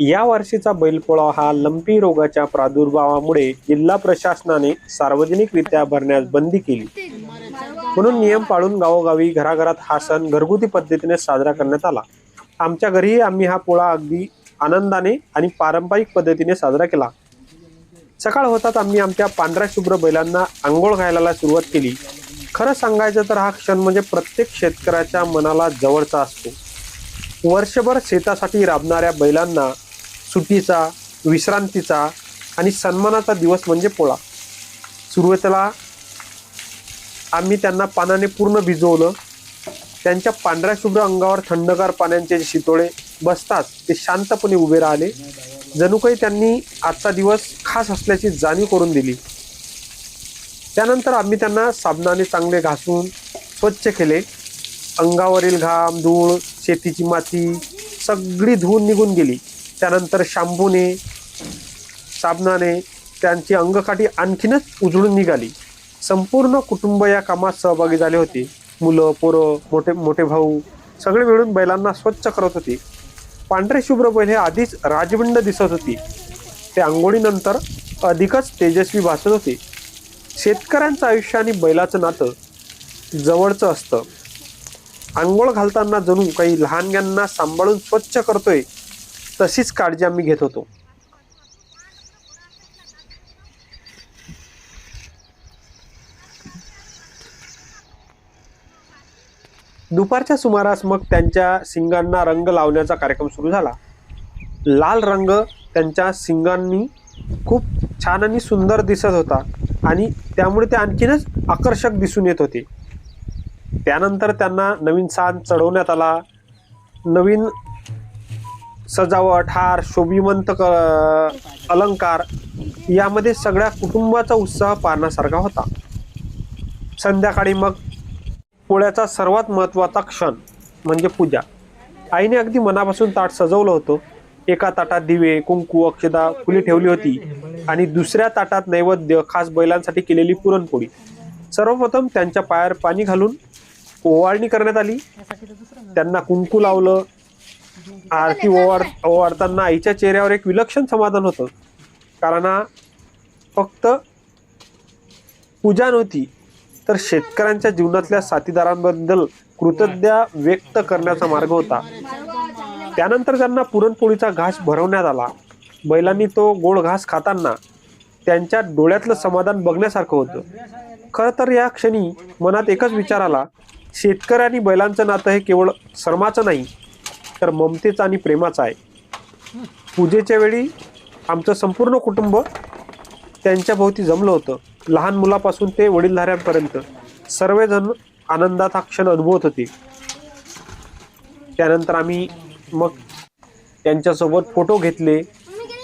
या वर्षीचा बैलपोळा हा लंपी रोगाच्या प्रादुर्भावामुळे जिल्हा प्रशासनाने सार्वजनिकरित्या भरण्यास बंदी केली. म्हणून नियम पाळून गावोगावी घराघरात हा सण घरगुती पद्धतीने साजरा करण्यात आला. आमच्या घरीही आम्ही हा पोळा अगदी आनंदाने आणि पारंपरिक पद्धतीने साजरा केला. सकाळ होताच आम्ही आमच्या पांढऱ्या शुभ्र बैलांना आंघोळ घालायला सुरुवात केली. खरं सांगायचं तर हा क्षण म्हणजे प्रत्येक शेतकऱ्याच्या मनाला जवळचा असतो. वर्षभर शेतासाठी राबणाऱ्या बैलांना सुट्टीचा विश्रांतीचा आणि सन्मानाचा दिवस म्हणजे पोळा. सुरुवातीला आम्ही त्यांना पानाने पूर्ण भिजवलं. त्यांच्या पांढऱ्या शुभ्र अंगावर थंडगार पाण्याचे जे शितोळे बसतात ते शांतपणे उभे राहिले. जणू काही त्यांनी आजचा दिवस खास असल्याची जाणीव करून दिली. त्यानंतर आम्ही त्यांना साबणाने चांगले घासून स्वच्छ केले. अंगावरील घाम धूळ शेतीची माती सगळी धुवून निघून गेली. त्यानंतर शांबूने साबणाने त्यांची अंगकाठी आणखीनच उजळून निघाली. संपूर्ण कुटुंब या कामात सहभागी झाले होते. मुलं पोरं मोठे मोठे भाऊ सगळे मिळून बैलांना स्वच्छ करत होते. पांढरे शुभ्र बैल हे आधीच राजबिंड दिसत होती. ते आंघोळीनंतर अधिकच तेजस्वी भासत होते. शेतकऱ्यांचं आयुष्य आणि बैलाचं नातं जवळचं असतं. आंघोळ घालताना जणू काही लहानग्यांना सांभाळून स्वच्छ करतोय तशीच काळजी आम्ही घेत होतो. दुपारच्या सुमारास मग त्यांच्या शिंगांना रंग लावण्याचा कार्यक्रम सुरू झाला. लाल रंग त्यांच्या शिंगांनी खूप छान आणि सुंदर दिसत होता आणि त्यामुळे ते आणखीनच आकर्षक दिसून येत होते. त्यानंतर त्यांना नवीन सान चढवण्यात आला. नवीन सजावट हार शोभिवंत क अलंकार यामध्ये सगळ्या कुटुंबाचा उत्साह पाहण्यासारखा होता. संध्याकाळी मग पोळ्याचा सर्वात महत्त्वाचा क्षण म्हणजे पूजा. आईने अगदी मनापासून ताट सजवलं होतं. एका ताटात दिवे कुंकू अक्षदा फुले ठेवली होती आणि दुसऱ्या ताटात नैवेद्य खास बैलांसाठी केलेली पुरणपोळी. सर्वप्रथम त्यांच्या पायावर पाणी घालून ओवाळणी करण्यात आली. त्यांना कुंकू लावलं. आरती ओवाळ ओवाळताना आईच्या चेहऱ्यावर एक विलक्षण समाधान होतं. कारण फक्त पूजा नव्हती तर शेतकऱ्यांच्या जीवनातल्या साथीदारांबद्दल कृतज्ञता व्यक्त करण्याचा मार्ग होता. त्यानंतर त्यांना पुरणपोळीचा घास भरवण्यात आला. बैलांनी तो गोड घास खाताना त्यांच्या डोळ्यातलं समाधान बघण्यासारखं होतं. खरं तर या क्षणी मनात एकच विचार आला. शेतकरी आणि बैलांचं नातं हे केवळ श्रमाचं नाही तर ममतेचा आणि प्रेमाचा आहे. पूजेच्या वेळी आमचं संपूर्ण कुटुंब त्यांच्या भोवती जमलं होतं. लहान मुलापासून ते वडीलधाऱ्यांपर्यंत सर्वजण आनंदात हा क्षण अनुभवत होते. त्यानंतर आम्ही मग त्यांच्यासोबत फोटो घेतले.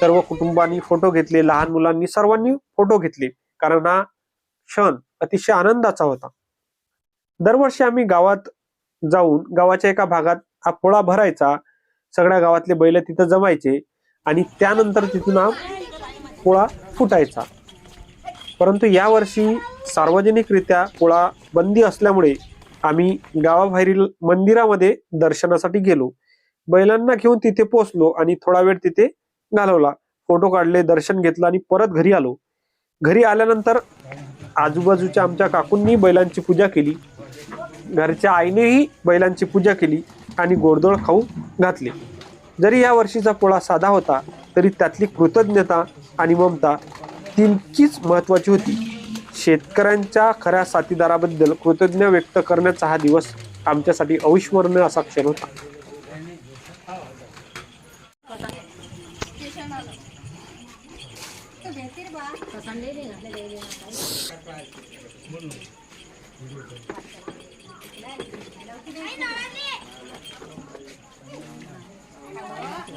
सर्व कुटुंबांनी फोटो घेतले. लहान मुलांनी सर्वांनी फोटो घेतले. कारण हा क्षण अतिशय आनंदाचा होता. दरवर्षी आम्ही गावात जाऊन गावाच्या एका भागात हा पोळा भरायचा. सगळ्या गावातले बैल तिथं जमायचे आणि त्यानंतर तिथून हा पोळा फुटायचा. परंतु यावर्षी सार्वजनिकरित्या पोळा बंदी असल्यामुळे आम्ही गावाबाहेरील मंदिरामध्ये दर्शनासाठी गेलो. बैलांना घेऊन तिथे पोचलो आणि थोडा वेळ तिथे घालवला. फोटो काढले दर्शन घेतलं आणि परत घरी आलो. घरी आल्यानंतर आजूबाजूच्या आमच्या काकूंनी बैलांची पूजा केली. घरच्या आईनेही बैलांची पूजा केली. आणि गोडदोड खाऊ घातले. जरी या वर्षीचा पोळा साधा होता तरी त्यातली कृतज्ञता आणि ममता तितकीच महत्वाची होती. शेतकऱ्यांच्या खऱ्या साथीदाराबद्दल कृतज्ञ व्यक्त करण्याचा हा दिवस आमच्यासाठी अविस्मरणीय असा क्षण होता.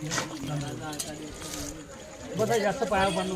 आलं नाही याचं. हा नळ